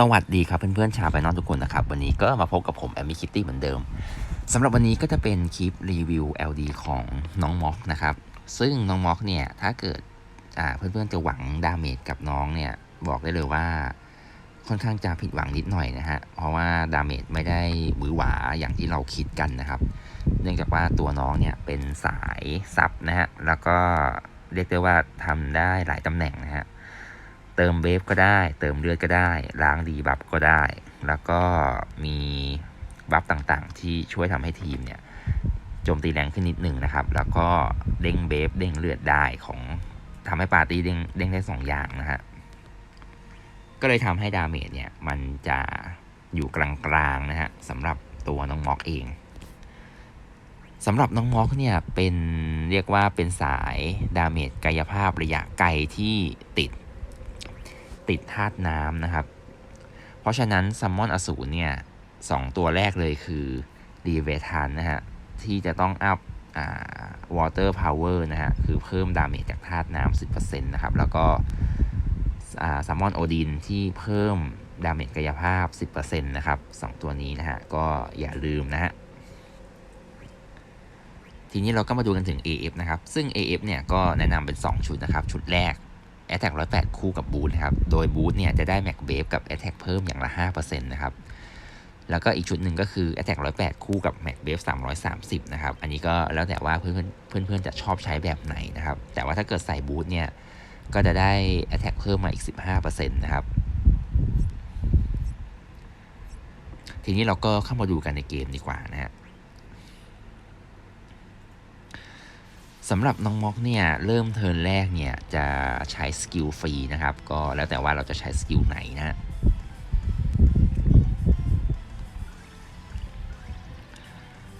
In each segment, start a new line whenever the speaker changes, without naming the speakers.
สวัสดีครับเพื่อนๆชาวไปนอนทุกคนนะครับ วันนี้ก็มาพบกับผมแอมมี่คิตตี้เหมือนเดิมสำหรับวันนี้ก็จะเป็นคลิปรีวิว LD ของน้องม็อกนะครับ ซึ่งน้องม็อกเนี่ย ถ้าเกิดเพื่อนๆจะหวังดาเมจกับน้องเนี่ย บอกได้เลยว่าค่อนข้างจะผิดหวังนิดหน่อยนะฮะ เพราะว่าดาเมจไม่ได้หวือหวาอย่างที่เราคิดกันนะครับ เนื่องจากว่าตัวน้องเนี่ยเป็นสายซับนะฮะแล้วก็เรียกได้ว่าทำได้หลายตำแหน่งนะฮะ เติมเวฟก็ได้ เติมเลือดก็ได้ ล้างดีบัฟก็ได้ แล้วก็มีบัฟต่างๆ ที่ช่วยทำให้ทีมเนี่ยโจมตีแรงขึ้นนิดหนึ่งนะครับ แล้วก็เด้งเบฟเด้งเลือดได้ของทำให้ปาร์ตี้เด้งเด้งได้สองอย่างนะฮะ ก็เลยทำให้ดาเมจเนี่ยมันจะอยู่กลางๆนะฮะสำหรับตัวน้องม็อกเองสำหรับน้องม็อกเนี่ยเป็นเรียกว่าเป็นสายดาเมจกายภาพระยะไกลที่ติด ติดธาตุน้ำนะครับ เพราะฉะนั้นซัมมอนอสูรเนี่ยสองตัวแรกเลยคือดีเวทานนะฮะ ที่จะต้องอัพอ่าวอเตอร์พาวเวอร์นะฮะ คือเพิ่มดาเมจจากธาตุน้ำ10%นะครับ แล้วก็ซัมมอนโอดินที่เพิ่มดาเมจกายภาพ 10%นะครับสองตัวนี้นะฮะ ก็อย่าลืมนะฮะ ทีนี้เราก็มาดูกันถึง AF นะครับ ซึ่ง AF เนี่ยก็แนะนำเป็น 2 ชุดนะครับ ชุดแรก a t t a c k 108 คู่กับบูทนะครับ โดยบูทเนี่ยจะได้ Mac b a v e กับ Attack เพิ่มอย่างละ 5%นะครับ แล้วก็อีกชุดหนึ่งก็คือ Attack 108 คู่กับ Mac b a v e 330 นะครับ อันนี้ก็แล้วแต่ว่าเพื่อนเพื่อนเพื่อนๆจะชอบใช้แบบไหนนะครับ แต่ว่าถ้าเกิดใส่บูทเนี่ย ก็จะได้ Attack เพิ่มมาอีก 15%นะครับ ทีนี้เราก็เข้ามาดูกันในเกมดีกว่านะฮะ สำหรับน้องม็อกเนี่ยเริ่มเทิร์นแรกเนี่ยจะใช้สกิลฟรีนะครับ ก็แล้วแต่ว่าเราจะใช้สกิลไหนนะ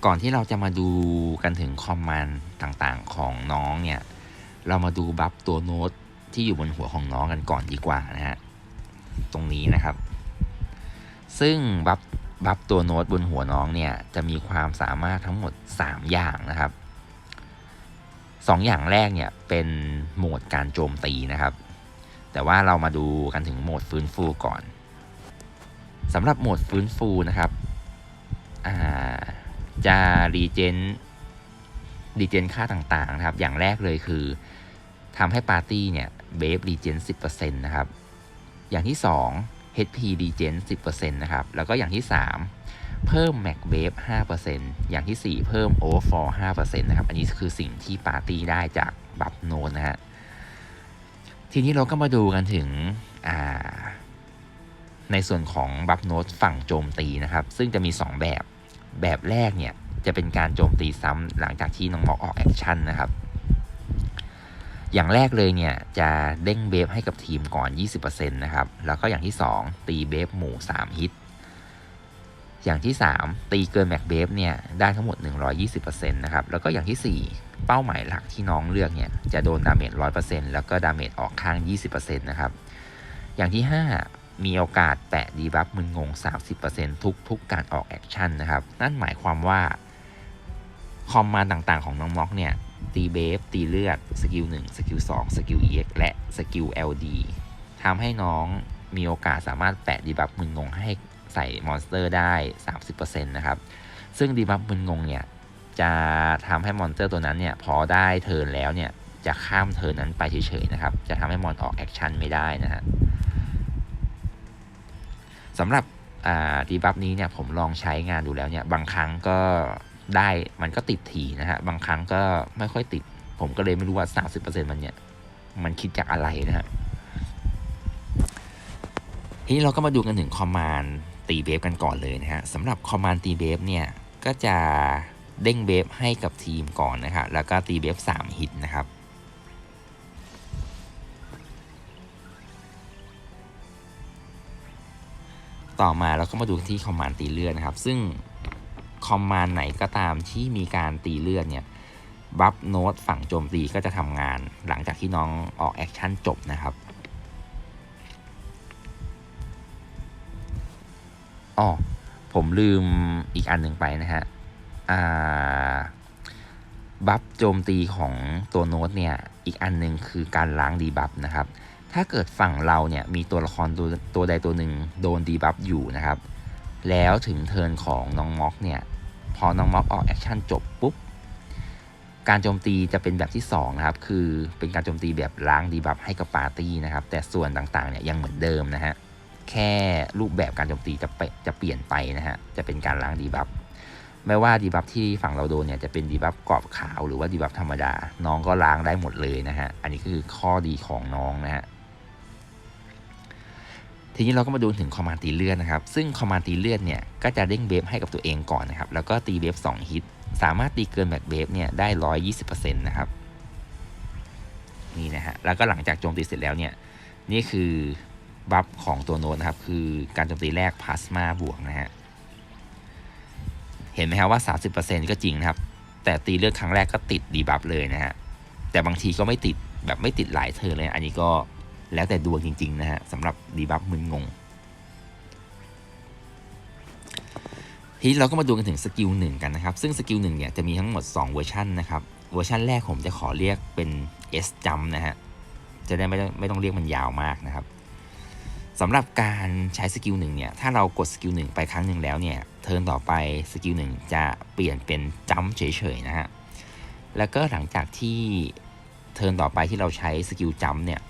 ก่อนที่เราจะมาดูกันถึงคอมมานด์ต่างๆของน้องเนี่ย เรามาดูบัฟตัวโน้ตที่อยู่บนหัวของน้องกันก่อนดีกว่านะฮะ ตรงนี้นะครับ ซึ่งบัฟบัฟตัวโน้ตบนหัวน้องเนี่ย จะมีความสามารถทั้งหมด 3 อย่างนะครับ สองอย่างแรกเนี่ยเป็นโหมดการโจมตีนะครับ แต่ว่าเรามาดูกันถึงโหมดฟื้นฟูก่อนสำหรับโหมดฟื้นฟูนะครับจะรีเจนรีเจนค่าต่างๆนะครับ อย่างแรกเลยคือทำให้ปาร์ตี้เนี่ยเบฟรีเจน10%นะครับ อย่างที่ 2 HP รีเจน10%นะครับ แล้วก็อย่างที่ 3 เพิ่ม Mac w a v e 5%อย่างที่ 4 เพิ่ม Overflow 5%นะครับ อันนี้คือสิ่งที่ปาร์ตี้ได้จากบัฟโนนนะฮะ ทีนี้เราก็มาดูกันถึงในส่วนของบัฟโนตฝั่งโจมตีนะครับ ซึ่งจะมี 2 แบบ แบบแรกเนี่ย จะเป็นการโจมตีซ้ำหลังจากที่น้องมอกออกแอคชั่นนะครับอย่างแรกเลยเนี่ย จะเด้งเบฟให้กับทีมก่อน 20%นะครับ แล้วก็อย่างที่ 2 ตีเบฟหมู่ 3 ฮิต อย่างที่ 3 ตีเกินแม็กเบฟเนี่ยได้ทั้งหมด 120%นะครับแล้วก็อย่างที่ 4 เป้าหมายหลักที่น้องเลือกเนี่ยจะโดนดาเมจ100%แล้วก็ดาเมจออกข้าง 20%นะครับอย่างที่ 5 มีโอกาสแปะดีบัฟมึนงง 30%ทุกทุกการออกแอคชั่นนะครับนั่นหมายความว่าคอมมาต่างๆของน้องม็อกเนี่ยตีเบฟตีเลือดสกิล1สกิล2สกิล EX และสกิล LD ทำให้น้องมีโอกาสสามารถแปะดีบัฟมึนงงให้ ส่มอนสเตอร์ได้ 30%นะครับ ซึ่งดีบัฟมึนงงเนี่ย จะทำให้มอนสเตอร์ตัวนั้นเนี่ย พอได้เทิร์นแล้วเนี่ย จะข้ามเทิร์นนั้นไปเฉยๆนะครับ จะทำให้มอนออกแอคชั่นไม่ได้นะฮะสำหรับดีบัฟนี้เนี่ยผมลองใช้งานดูแล้วเนี่ย บางครั้งก็ได้มันก็ติดทีนะฮะ บางครั้งก็ไม่ค่อยติด ผมก็เลยไม่รู้ว่า 30%มันเนี่ย มันคิดจากอะไรนะฮะทีนี้เราก็มาดูกันถึงคอมมานด์ ตีเบฟกันก่อนเลยนะฮะสำหรับคอมมานด์ตีเบฟเนี่ย ก็จะเด้งเบฟให้กับทีมก่อนนะครับแล้วก็ตีเบฟ3 ฮิตนะครับต่อมาเราก็มาดูที่คอมมานด์ตีเลือดนะครับ ซึ่งคอมมานด์ไหนก็ตามที่มีการตีเลือดเนี่ยบัฟโน้ตฝั่งโจมตีก็จะทำงานหลังจากที่น้องออกแอคชั่นจบนะครับ อ๋อผมลืมอีกอันหนึ่งไปนะฮะอ่าบัฟโจมตีของตัวโน้ตเนี่ย อีกอันหนึ่งคือการล้างดีบัฟนะครับถ้าถ้าเกิดฝั่งเราเนี่ยมีตัวละครตัวตัวใดตัวหนึ่งโดนดีบัฟอยู่นะครับ แล้วถึงเทิร์นของน้องม็อกเนี่ย พอน้องม็อกออกแอคชั่นจบปุ๊บ การโจมตีจะเป็นแบบที่2นะครับ คือเป็นการโจมตีแบบล้างดีบัฟให้กับปาร์ตี้นะครับ แต่ส่วนต่างๆเนี่ยยังเหมือนเดิมนะฮะ แค่รูปแบบการโจมตีจะเปจะเปลี่ยนไปนะฮะ จะเป็นการล้างดีบัฟไม่ว่าดีบัฟที่ฝั่งเราโดนเนี่ยจะเป็นดีบัฟกรอบขาวหรือว่าดีบัฟธรรมดา น้องก็ล้างได้หมดเลยนะฮะ อันนี้คือข้อดีของน้องนะฮะ ทีนี้เราก็มาดูถึงคอมมานด์ตีเลือดนะครับ ซึ่งคอมมานด์ตีเลือดเนี่ยก็จะเด้งเบฟให้กับตัวเองก่อนนะครับ แล้วก็ตีเบฟ2ฮิต สามารถตีเกินแม็กเบฟเนี่ยได้ 120%นะครับ นี่นะฮะ แล้วก็หลังจากโจมตีเสร็จแล้วเนี่ย นี่คือ บัฟของตัวโน้ตนะครับ คือการโจมตีแรกพลาสมาบวกนะฮะ เห็นไหมครับว่า 30%ก็จริงนะครับ แต่ตีเลือดครั้งแรกก็ติดดีบัฟเลยนะฮะ แต่บางทีก็ไม่ติดแบบไม่ติดหลายเธอเลย อันนี้ก็แล้วแต่ดวงจริง ๆ นะฮะสำหรับดีบัฟมึนงง ทีเราก็มาดูกันถึงสกิลหนึ่งกันนะครับ ซึ่งสกิลหนึ่งเนี่ยจะมีทั้งหมด 2 เวอร์ชันนะครับ เวอร์ชันแรกผมจะขอเรียกเป็น S jump นะฮะ จะได้ไม่ต้องไม่ต้องเรียกมันยาวมากนะครับ สำหรับการใช้สกิลหนึ่งเนี่ย ถ้าเรากดสกิลหนึ่งไปครั้งหนึ่งแล้วเนี่ย เทิร์นต่อไปสกิลหนึ่งจะเปลี่ยนเป็นจัมเฉยๆนะฮะ แล้วก็หลังจากที่เทิร์นต่อไปที่เราใช้สกิลจัมเนี่ย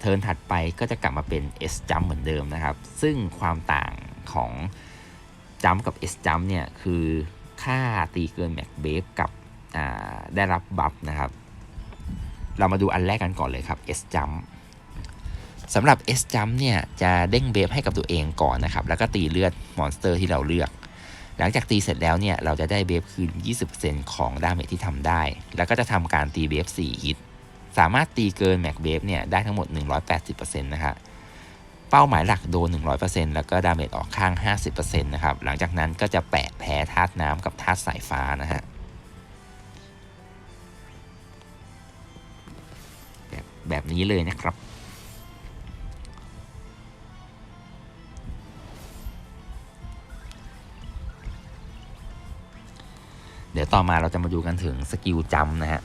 เทิร์นถัดไปก็จะกลับมาเป็น S jump เหมือนเดิมนะครับ ซึ่งความต่างของจัมกับ S jump เนี่ยคือค่าตีเกินแม็กเบฟกับได้รับบัฟนะครับ เรามาดูอันแรกกันก่อนเลยครับ S jump สำหรับ S jump เนี่ยจะเด้งเบฟให้กับตัวเองก่อนนะครับแล้วก็ตีเลือดมอนสเตอร์ที่เราเลือก หลังจากตีเสร็จแล้วเนี่ยเราจะได้เบฟคืน 20%ของดาเมจที่ทำได้ แล้วก็จะทำการตีเบฟ4ฮิตสามารถตีเกินแม็กเบฟเนี่ยได้ทั้งหมด 180%นะครับเป้าหมายหลักโดน 100%แล้วก็ดาเมจออกข้าง 50%นะครับหลังจากนั้นก็จะแปะแพ้ธาตุน้ำกับธาตุสายฟ้านะฮะแบบแบบนี้เลยนะครับ ดี๋ยวต่อมาเราจะมาดูกันถึงสกิลจำนะฮะ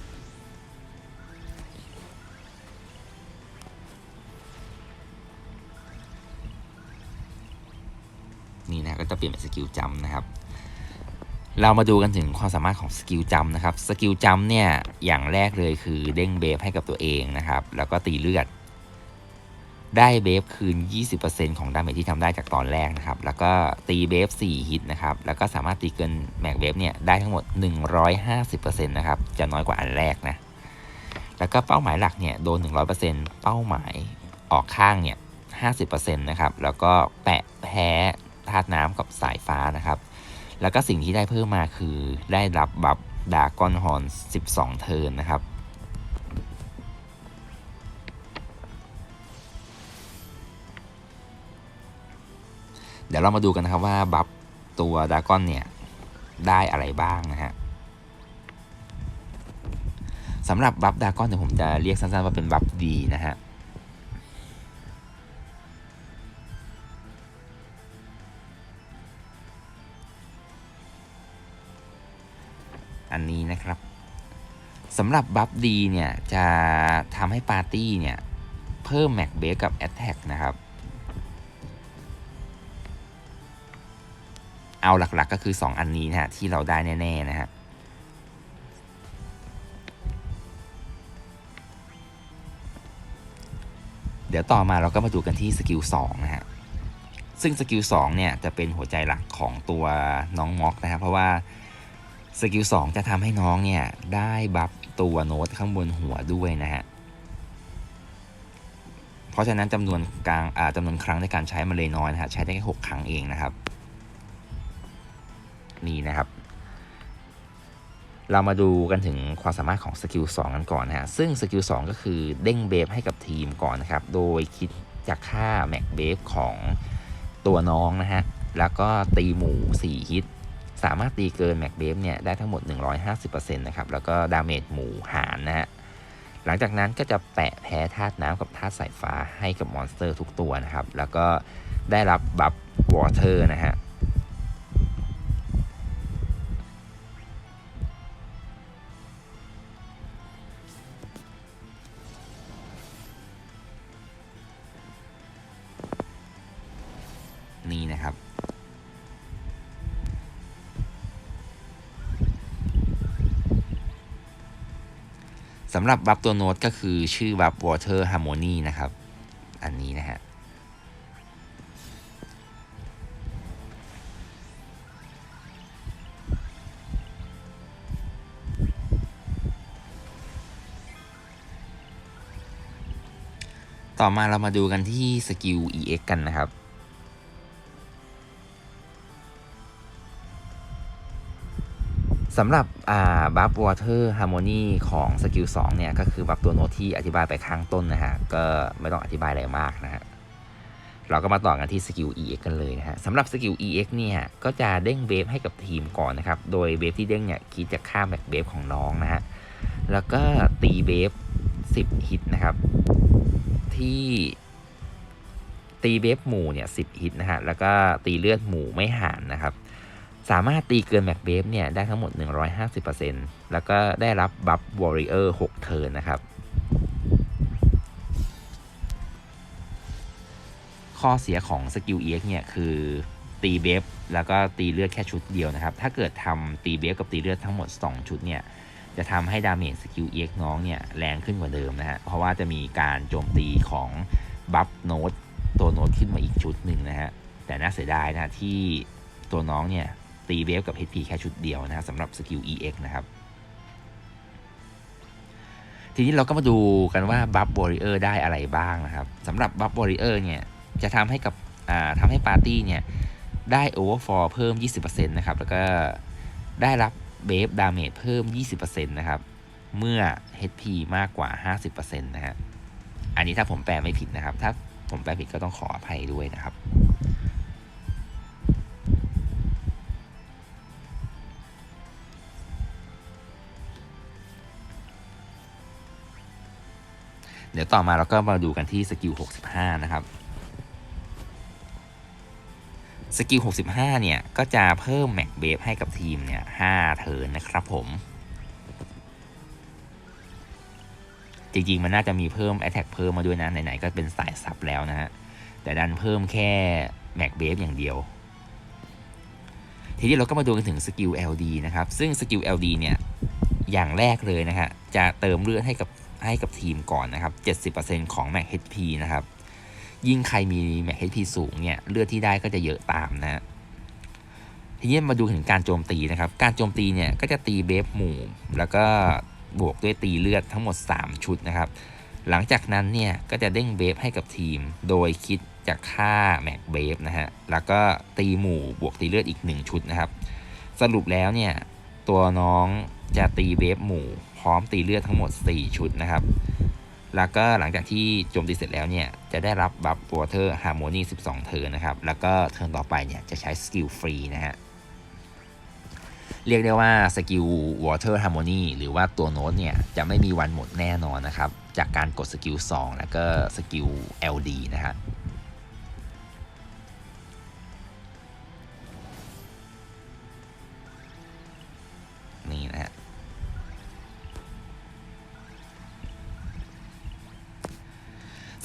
นี่นะก็จะเปลี่ยนเป็นสกิลจำนะครับ เรามาดูกันถึงความสามารถของสกิลจำนะครับ สกิลจำเนี่ยอย่างแรกเลยคือเด้งเบฟให้กับตัวเองนะครับ แล้วก็ตีเลือด ได้เบฟคืน 20%ของดาเมจที่ทำได้จากตอนแรกนะครับ แล้วก็ตีเบฟ4ฮิตนะครับ แล้วก็สามารถตีเกินแม็กเบฟเนี่ยได้ทั้งหมด 150%นะครับ จะน้อยกว่าอันแรกนะ แล้วก็เป้าหมายหลักเนี่ยโดน 100%เป้าหมายออกข้างเนี่ย50%นะครับ แล้วก็แปะแพ้ธาตุน้ำกับสายฟ้านะครับ แล้วก็สิ่งที่ได้เพิ่มมาคือได้รับบัฟดากอนฮอน 12 เทิร์นนะครับ เดี๋ยวเรามาดูกันนะครับว่าบัฟตัวดากอนเนี่ยได้อะไรบ้างนะฮะสำหรับบัฟดากอนเดี๋ยวผมจะเรียกสั้นๆว่าเป็นบัฟดีนะฮะอันนี้นะครับสำหรับบัฟดีเนี่ยจะทำให้ปาร์ตี้เนี่ย เพิ่มแม็กเบสกับแอตแทกนะครับ เอาหลักๆก็คือ 2 อันนี้นะฮะที่เราได้แน่ๆนะฮะเดี๋ยวต่อมาเราก็มาดูกันที่สกิล2นะฮะซึ่งสกิล2เนี่ยจะเป็นหัวใจหลักของตัวน้องม็อกนะครับ เพราะว่าสกิล2จะทำให้น้องเนี่ยได้บัฟตัวโน้ตข้างบนหัวด้วยนะฮะเพราะฉะนั้นจำนวนกลางจำนวนครั้งในการใช้มันเลยน้อยนะฮะใช้ได้แค่6ครั้งเองนะครับ นี่นะครับ เรามาดูกันถึงความสามารถของสกิล2กันก่อนนะฮะซึ่งสกิล2ก็คือเด้งเบฟให้กับทีมก่อนนะครับ โดยคิดจากค่าแม็กเบฟของตัวน้องนะฮะ แล้วก็ตีหมู่4ฮิตสามารถตีเกินแม็กเบฟเนี่ยได้ทั้งหมด 150%นะครับ แล้วก็ดาเมจหมู่หารนะฮะ หลังจากนั้นก็จะแปะแพ้ธาตุน้ำกับธาตุสายฟ้าให้กับมอนสเตอร์ทุกตัวนะครับ แล้วก็ได้รับบัฟวอเตอร์นะฮะ สำหรับบัฟตัวโน้ตก็คือชื่อบัฟ Water Harmony นะครับ อันนี้นะฮะต่อมาเรามาดูกันที่สกิล EX กันนะครับ สำหรับบัฟวอเตอร์ฮาร์โมนีของสกิล2เนี่ย ก็คือบัฟตัวโน้ตที่อธิบายไปข้างต้นนะฮะ ก็ไม่ต้องอธิบายอะไรมากนะฮะ เราก็มาต่อกันที่สกิล EX กันเลยนะฮะสำหรับสกิล EX เนี่ย ก็จะเด้งเวฟให้กับทีมก่อนนะครับ โดยเวฟที่เด้งเนี่ยคิดจะข้ามแบ็กเวฟของน้องนะฮะ แล้วก็ตีเวฟ10 ฮิตนะครับ ที่ตีเวฟหมู่เนี่ย10 ฮิตนะฮะ แล้วก็ตีเลือดหมู่ไม่ห่านนะครับ สามารถตีเกินแม็กเบฟเนี่ยได้ทั้งหมด 150%แล้วก็ได้รับบัฟวอริเออร์6เทิร์นนะครับ ข้อเสียของสกิล EX เนี่ยคือตีเบฟแล้วก็ตีเลือดแค่ชุดเดียวนะครับ ถ้าเกิดทำตีเบฟกับตีเลือดทั้งหมด 2 ชุดเนี่ยจะทำให้ดาเมจสกิล EX น้องเนี่ยแรงขึ้นกว่าเดิมนะฮะ เพราะว่าจะมีการโจมตีของบัฟโนตตัวโน้ตขึ้นมาอีกชุดหนึ่งนะฮะ แต่น่าเสียดายนะที่ตัวน้องเนี่ย ตีเวฟกับ HP แค่ชุดเดียวนะสำหรับสกิล EX นะครับ ทีนี้เราก็มาดูกันว่าบัฟ Warrior ได้อะไรบ้างนะครับสำหรับบัฟ Warrior เนี่ยจะทำให้กับทำให้ปาร์ตี้เนี่ยได้ Overfall เพิ่ม 20%นะครับ แล้วก็ได้รับเบฟดาเมจเพิ่ม 20%นะครับ เมื่อ HP มากกว่า 50%นะฮะ อันนี้ถ้าผมแปลไม่ผิดนะครับ ถ้าผมแปลผิดก็ต้องขออภัยด้วยนะครับ เดี๋ยวต่อมาเราก็มาดูกันที่สกิล 65 นะครับ สกิล 65 เนี่ย ก็จะเพิ่มแม็กเบฟให้กับทีมเนี่ย5เทิร์นนะครับผม จริงๆ มันน่าจะมีเพิ่ม Attack เพิ่มมาด้วยนะ ไหนๆ ก็เป็นสายซับแล้วนะฮะ แต่ดันเพิ่มแค่แม็กเบฟอย่างเดียว ทีนี้เราก็มาดูกันถึงสกิล LD นะครับ ซึ่งสกิล LD เนี่ย อย่างแรกเลยนะฮะ จะเติมเลือดให้กับ ให้กับทีมก่อนนะครับ 70%ของ Max HP นะครับ ยิ่งใครมี Max HP สูงเนี่ยเลือดที่ได้ก็จะเยอะตามนะทีนี้มาดูถึงการโจมตีนะครับ การโจมตีเนี่ยก็จะตีเบฟหมู่ แล้วก็บวกด้วยตีเลือดทั้งหมด 3 ชุดนะครับ หลังจากนั้นเนี่ยก็จะเด้งเบฟให้กับทีม โดยคิดจากค่าแม็กเบฟนะฮะ แล้วก็ตีหมู่บวกตีเลือดอีก 1 ชุดนะครับ สรุปแล้วเนี่ยตัวน้องจะตีเบฟหมู่ ร้อมตีเลือดทั้งหมด 4 ชุดนะครับ แล้วก็หลังจากที่โจมตีเสร็จแล้วเนี่ย จะได้รับบัฟวอเตอร์ฮาร์โมนี12 เทิร์นนะครับ แล้วก็เทิร์นต่อไปเนี่ย จะใช้สกิลฟรีนะฮะ เรียกได้ว่าสกิล Water Harmony หรือว่าตัวโน้ตเนี่ย จะไม่มีวันหมดแน่นอนนะครับ จากการกดสกิล2แล้วก็สกิล LD นะฮะนี่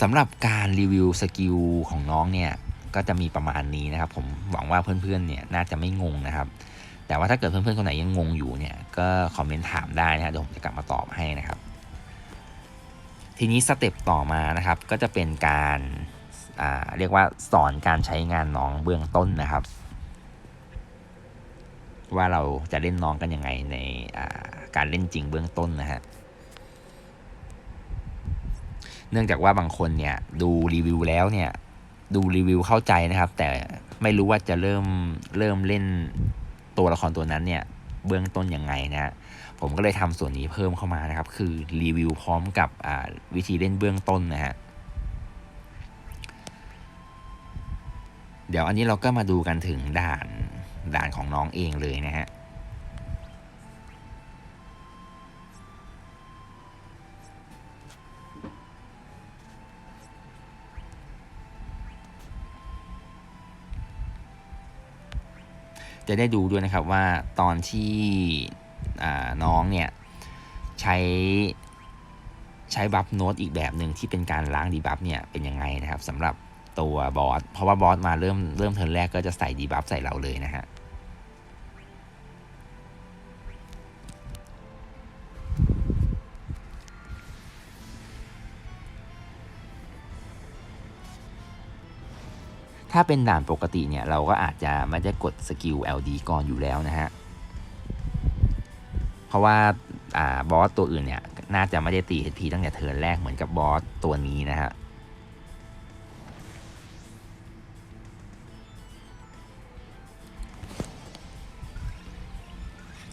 สำหรับการรีวิวสกิลของน้องเนี่ยก็จะมีประมาณนี้นะครับ ผมหวังว่าเพื่อนๆเนี่ยน่าจะไม่งงนะครับ แต่ว่าถ้าเกิดเพื่อนๆคนไหนยังงงอยู่เนี่ยก็คอมเมนต์ถามได้นะฮะเดี๋ยวผมจะกลับมาตอบให้นะครับ ทีนี้สเต็ปต่อมานะครับ ก็จะเป็นการอ่าเรียกว่าสอนการใช้งานน้องเบื้องต้นนะครับ ว่าเราจะเล่นน้องกันยังไงในการเล่นจริงเบื้องต้นนะฮะ เนื่องจากว่าบางคนเนี่ยดูรีวิวแล้วเนี่ยดูรีวิวเข้าใจนะครับ แต่ไม่รู้ว่าจะเริ่มเริ่มเล่นตัวละครตัวนั้นเนี่ยเบื้องต้นยังไงนะฮะผมก็เลยทำส่วนนี้เพิ่มเข้ามานะครับ คือรีวิวพร้อมกับวิธีเล่นเบื้องต้นนะฮะเดี๋ยวอันนี้เราก็มาดูกันถึงด่านด่านของน้องเองเลยนะฮะ จะได้ดูด้วยนะครับว่าตอนที่น้องเนี่ยใช้ใช้บัฟโน้ตอีกแบบหนึ่งที่เป็นการล้างดีบัฟเนี่ยเป็นยังไงนะครับสำหรับตัวบอสเพราะว่าบอสมาเริ่มเริ่มเทิร์นแรกก็จะใส่ดีบัฟใส่เราเลยนะฮะ ถ้าเป็นด่านปกติเนี่ยเราก็อาจจะไม่ได้กดสกิล LD ก่อนอยู่แล้วนะฮะ เพราะว่าอาบอสตัวอื่นเนี่ยน่าจะไม่ได้ตี HP ตั้งแต่เทิร์นแรกเหมือนกับบอสตัวนี้นะฮะ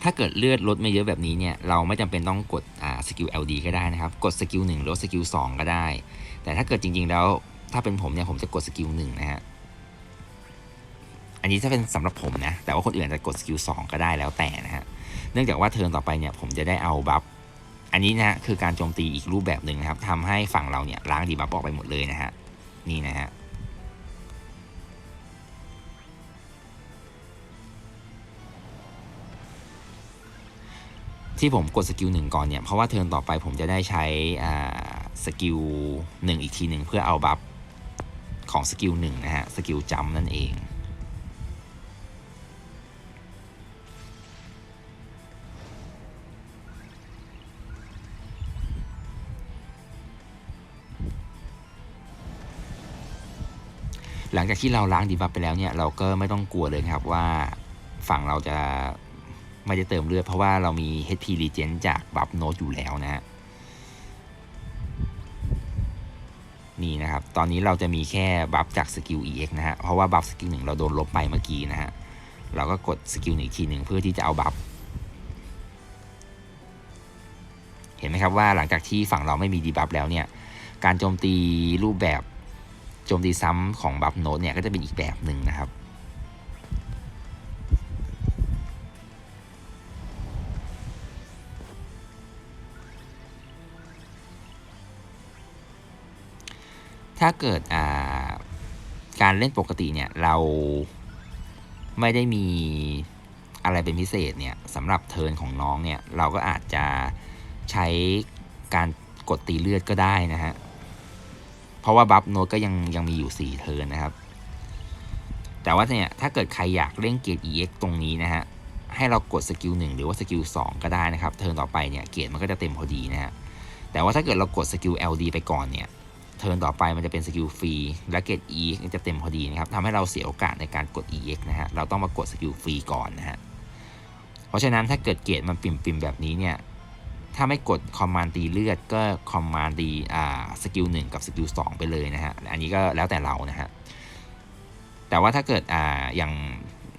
ถ้าเกิดเลือดลดไม่เยอะแบบนี้เนี่ยเราไม่จำเป็นต้องกดสกิล LD ก็ได้นะครับ กดสกิล1หรือสกิล2ก็ได้ แต่ถ้าเกิดจริงๆแล้วถ้าเป็นผมเนี่ยผมจะกดสกิล1นะฮะ อันนี้ถ้าเป็นสำหรับผมนะ แต่ว่าคนอื่นอาจจะกดสกิล2ก็ได้แล้วแต่นะฮะ เนื่องจากว่าเทิร์นต่อไปเนี่ยผมจะได้เอาบัฟ อันนี้นะคือการโจมตีอีกรูปแบบหนึ่งนะครับทำให้ฝั่งเราเนี่ยล้างดีบัฟออกไปหมดเลยนะฮะ นี่นะฮะที่ผมกดสกิลหนึ่งก่อนเนี่ย เพราะว่าเทิร์นต่อไปผมจะได้ใช้สกิลหนึ่งอีกทีหนึ่งเพื่อเอาบัฟของสกิลหนึ่งนะฮะ สกิลจัมนั่นเอง หลังจากที่เราล้างดีบัฟไปแล้วเนี่ยเราก็ไม่ต้องกลัวเลยครับว่าฝั่งเราจะไม่ได้เติมเลือดเพราะว่าเรามี HP regen จากบัฟโนตอยู่แล้วนะฮะนี่นะครับ ตอนนี้เราจะมีแค่บัฟจากสกิล EX นะฮะ เพราะว่าบัฟสกิลหนึ่งเราโดนลบไปเมื่อกี้นะฮะ เราก็กดสกิลหนึ่งอีกทีหนึ่งเพื่อที่จะเอาบัฟ เห็นไหมครับว่าหลังจากที่ฝั่งเราไม่มีดีบัฟแล้วเนี่ย การโจมตีรูปแบบ โจมตีซ้ำของบัฟโนตเนี่ยก็จะเป็นอีกแบบหนึ่งนะครับ ถ้าเกิดอ่าการเล่นปกติเนี่ยเราไม่ได้มีอะไรเป็นพิเศษเนี่ยสำหรับเทิร์นของน้องเนี่ยเราก็อาจจะใช้การกดตีเลือดก็ได้นะฮะ เพราะว่าบัฟโนตก็ยังยังมีอยู่ 4 เทิร์นนะครับ แต่ว่าเนี่ยถ้าเกิดใครอยากเล่นเกรด EX ตรงนี้นะฮะให้เรากดสกิล1หรือว่าสกิล2ก็ได้นะครับ เทิร์นต่อไปเนี่ยเกรดมันก็จะเต็มพอดีนะฮะแต่ว่าถ้าเกิดเรากดสกิล LD ไปก่อนเนี่ยเทิร์นต่อไปมันจะเป็นสกิลฟรีและเกรด EX จะเต็มพอดีนะครับทำให้เราเสียโอกาสในการกด EX นะฮะเราต้องมากดสกิลฟรีก่อนนะฮะเพราะฉะนั้นถ้าเกิดเกรดมันปิ่มๆแบบนี้เนี่ย ถ้าไม่กดคอมมานด์ตีเลือดก็คอมมานด์ตีอ่าสกิลหนึ่งกับสกิลสองไปเลยนะฮะ อันนี้ก็แล้วแต่เรานะฮะ แต่ว่าถ้าเกิดอ่าอย่าง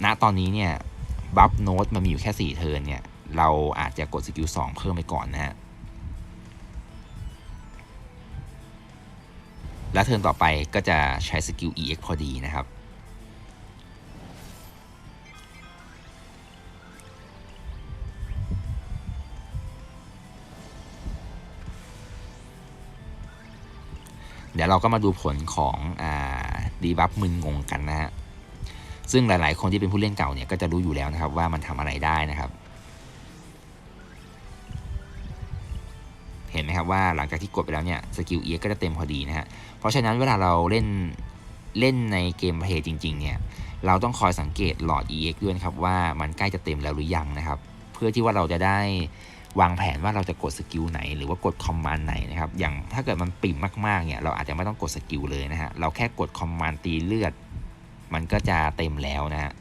ณตอนนี้เนี่ยบัฟโนตมันมีอยู่แค่4เทิร์นเนี่ย เราอาจจะกดสกิลสองเพิ่มไปก่อนนะฮะ แล้วเทิร์นต่อไปก็จะใช้สกิล EX พอดีนะครับ เดี๋ยวเราก็มาดูผลของอดีบัฟมึนงงกันนะฮะซึ่งหลาย ๆ คนที่เป็นผู้เล่นเก่าเนี่ยก็จะรู้อยู่แล้วนะครับว่ามันทำอะไรได้นะครับ เห็นไหมครับว่าหลังจากที่กดไปแล้วเนี่ยสกิล EX ก็จะเต็มพอดีนะฮะเพราะฉะนั้นเวลาเราเล่นเล่นในเกมเพลย์จริง ๆ เนี่ยเราต้องคอยสังเกตหลอด EX ด้วยนะครับว่ามันใกล้จะเต็มแล้วหรือยังนะครับ เพื่อที่ว่าเราจะได้ วางแผนว่าเราจะกดสกิลไหน หรือว่ากดคอมมานด์ไหนนะครับอย่างถ้าเกิดมันปิ่มมากๆเนี่ยเราอาจจะไม่ต้องกดสกิลเลยนะฮะเราแค่กดคอมมานด์ตีเลือด มันก็จะเต็มแล้วนะฮะ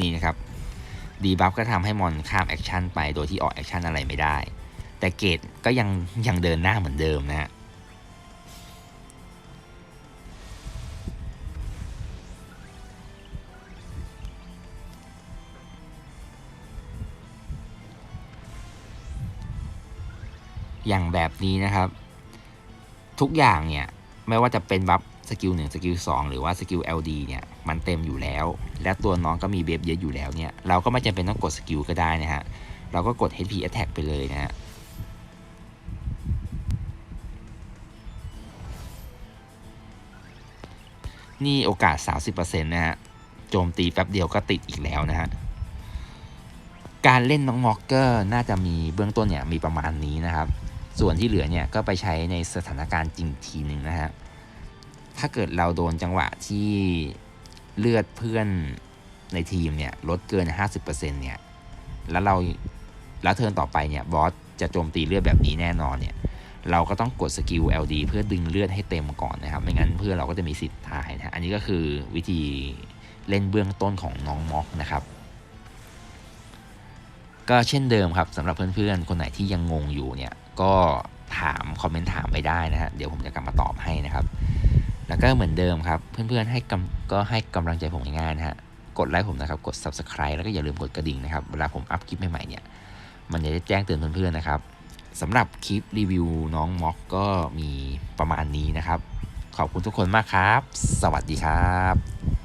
นี่นะครับ ดีบัฟก็ทำให้มอนข้ามแอคชั่นไปโดยที่ออกแอคชั่นอะไรไม่ได้ แต่เกตก็ยังยังเดินหน้าเหมือนเดิมนะฮะอย่างแบบนี้นะครับ ทุกอย่างเนี่ยไม่ว่าจะเป็นบัฟสกิลหนึ่งสกิลสองหรือว่าสกิล LD เนี่ยมันเต็มอยู่แล้ว และตัวน้องก็มีเบฟเยอะอยู่แล้วเนี่ยเราก็ไม่จำเป็นต้องกดสกิลก็ได้นะฮะเราก็กด HP attack ไปเลยนะฮะ นี่โอกาส 30%นะฮะ โจมตีแป๊บเดียวก็ติดอีกแล้วนะฮะ การเล่นน้องมอกเกอร์น่าจะมีเบื้องต้นเนี่ยมีประมาณนี้นะครับ ส่วนที่เหลือเนี่ยก็ไปใช้ในสถานการณ์จริงทีหนึ่งนะฮะ ถ้าเกิดเราโดนจังหวะที่เลือดเพื่อนในทีมเนี่ยลดเกิน 50%เนี่ย แล้วเราแล้วเทิร์นต่อไปเนี่ยบอสจะโจมตีเลือดแบบนี้แน่นอนเนี่ย เราก็ต้องกดสกิล LD เพื่อดึงเลือดให้เต็มก่อนนะครับ ไม่งั้นเพื่อนเราก็จะมีสิทธิ์ตายนะฮะอันนี้ก็คือวิธีเล่นเบื้องต้นของน้องม็อกนะครับ ก็เช่นเดิมครับสำหรับเพื่อนๆ คนไหนที่ยังงงอยู่เนี่ย ก็ถามคอมเมนต์ถามไปได้นะฮะเดี๋ยวผมจะกลับมาตอบให้นะครับ แล้วก็เหมือนเดิมครับ เพื่อนๆให้กำก็ให้กำลังใจผมง่ายๆนะฮะกดไลค์ผมนะครับ กด subscribe แล้วก็อย่าลืมกดกระดิ่งนะครับ เวลาผมอัพคลิปใหม่ๆเนี่ย มันจะได้แจ้งเตือนเพื่อนๆนะครับ สำหรับคลิปรีวิวน้องม็อกก็มีประมาณนี้นะครับ ขอบคุณทุกคนมากครับ สวัสดีครับ